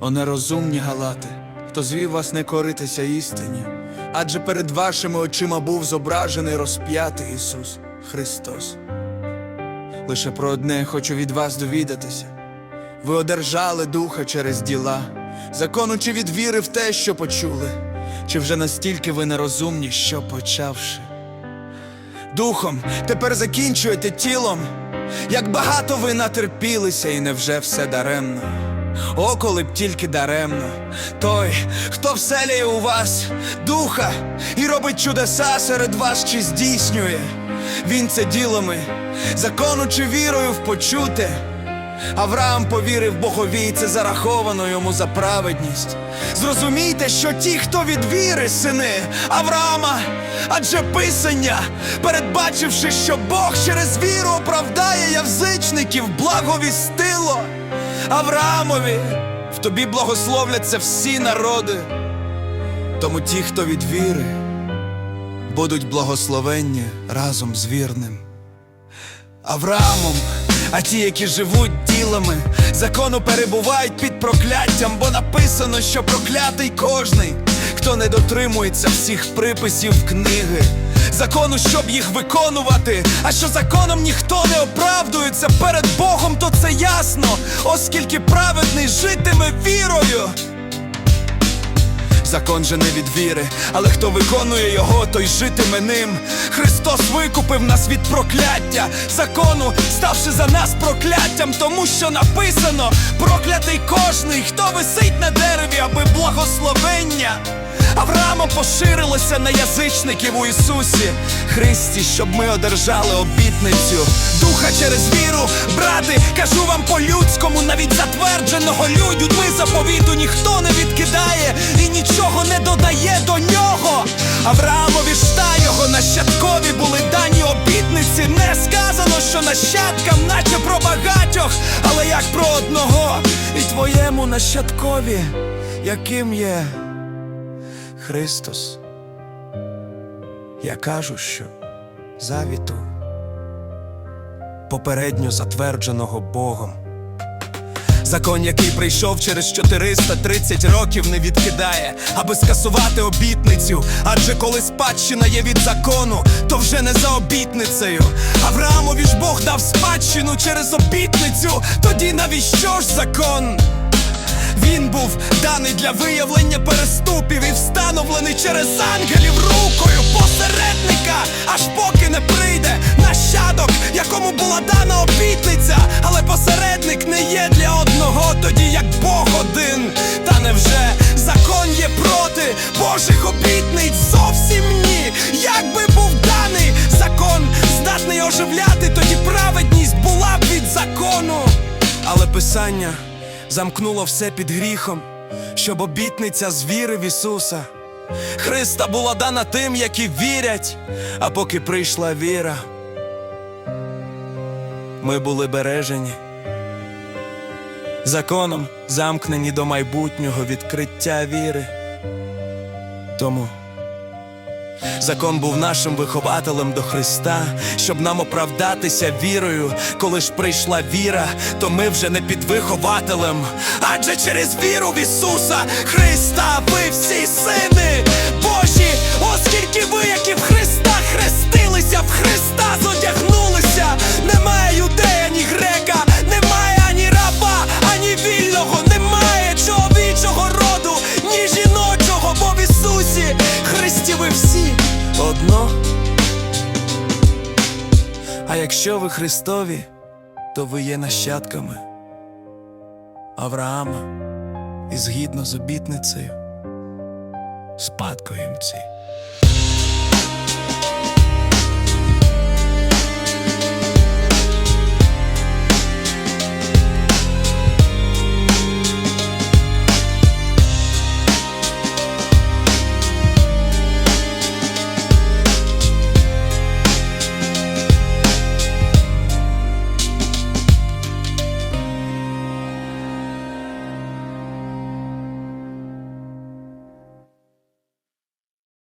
О нерозумні галати, хто звів вас не коритися істині, адже перед вашими очима був зображений розп'ятий Ісус Христос. Лише про одне хочу від вас довідатися. Ви одержали духа через діла, закону чи від віри в те, що почули, чи вже настільки ви нерозумні, що почавши. Духом тепер закінчуєте тілом, як багато ви натерпілися, і невже все даремно. О, коли б тільки даремно, той, хто вселяє у вас духа і робить чудеса серед вас чи здійснює, він це ділами, закону чи вірою в почуте. Авраам повірив Богові, і це зараховано йому за праведність. Зрозумійте, що ті, хто від віри, сини Авраама, адже писання, передбачивши, що Бог через віру оправдає язичників, благовістило Авраамові, в тобі благословляться всі народи. Тому ті, хто від віри, будуть благословенні разом з вірним. Авраамом, а ті, які живуть ділами, закону перебувають під прокляттям, бо написано, що проклятий кожний, хто не дотримується всіх приписів книги. Закону, щоб їх виконувати, а що законом ніхто не оправдується перед Богом, то це ясно, оскільки праведний житиме вірою. Закон же не від віри, але хто виконує його, той житиме ним. Христос викупив нас від прокляття, закону, ставши за нас прокляттям, тому що написано: проклятий кожний, хто висить на дереві, аби благословення. Авраамом поширилося на язичників у Ісусі Христі, щоб ми одержали обітницю. Духа через віру, брати, кажу вам по-людському, навіть затвердженого людьми заповіту ніхто не відкидає і нічого не додає до нього. Авраамові ж та його нащадкові були дані обітниці. Не сказано, що нащадкам, наче про багатьох, але як про одного, і твоєму нащадкові, яким є. Христос. Я кажу, що завіту попередньо затвердженого Богом. Закон, який прийшов через 430 років, не відкидає, аби скасувати обітницю. Адже коли спадщина є від закону, то вже не за обітницею. Авраамові ж Бог дав спадщину через обітницю. Тоді навіщо ж закон? Він був даний для виявлення переступів встановлений через ангелів рукою посередника, аж поки не прийде нащадок, якому була дана обітниця, але посередник не є для одного, тоді як Бог один. Та невже закон є проти Божих обітниць? Зовсім ні. Якби був даний закон, здатний оживляти, тоді праведність була б від закону. Але писання замкнуло все під гріхом, щоб обітниця з віри в Ісуса. Христа була дана тим, які вірять, а поки прийшла віра, ми були бережені. Законом замкнені до майбутнього відкриття віри. Тому Закон був нашим вихователем до Христа, щоб нам оправдатися вірою. Коли ж прийшла віра, то ми вже не під вихователем. Адже через віру в Ісуса Христа ви всі сини Божі, оскільки ви, які в Христа хрестилися, в Христа зодягнулися. Якщо ви Христові, то ви є нащадками Авраама і згідно з обітницею спадкоємці.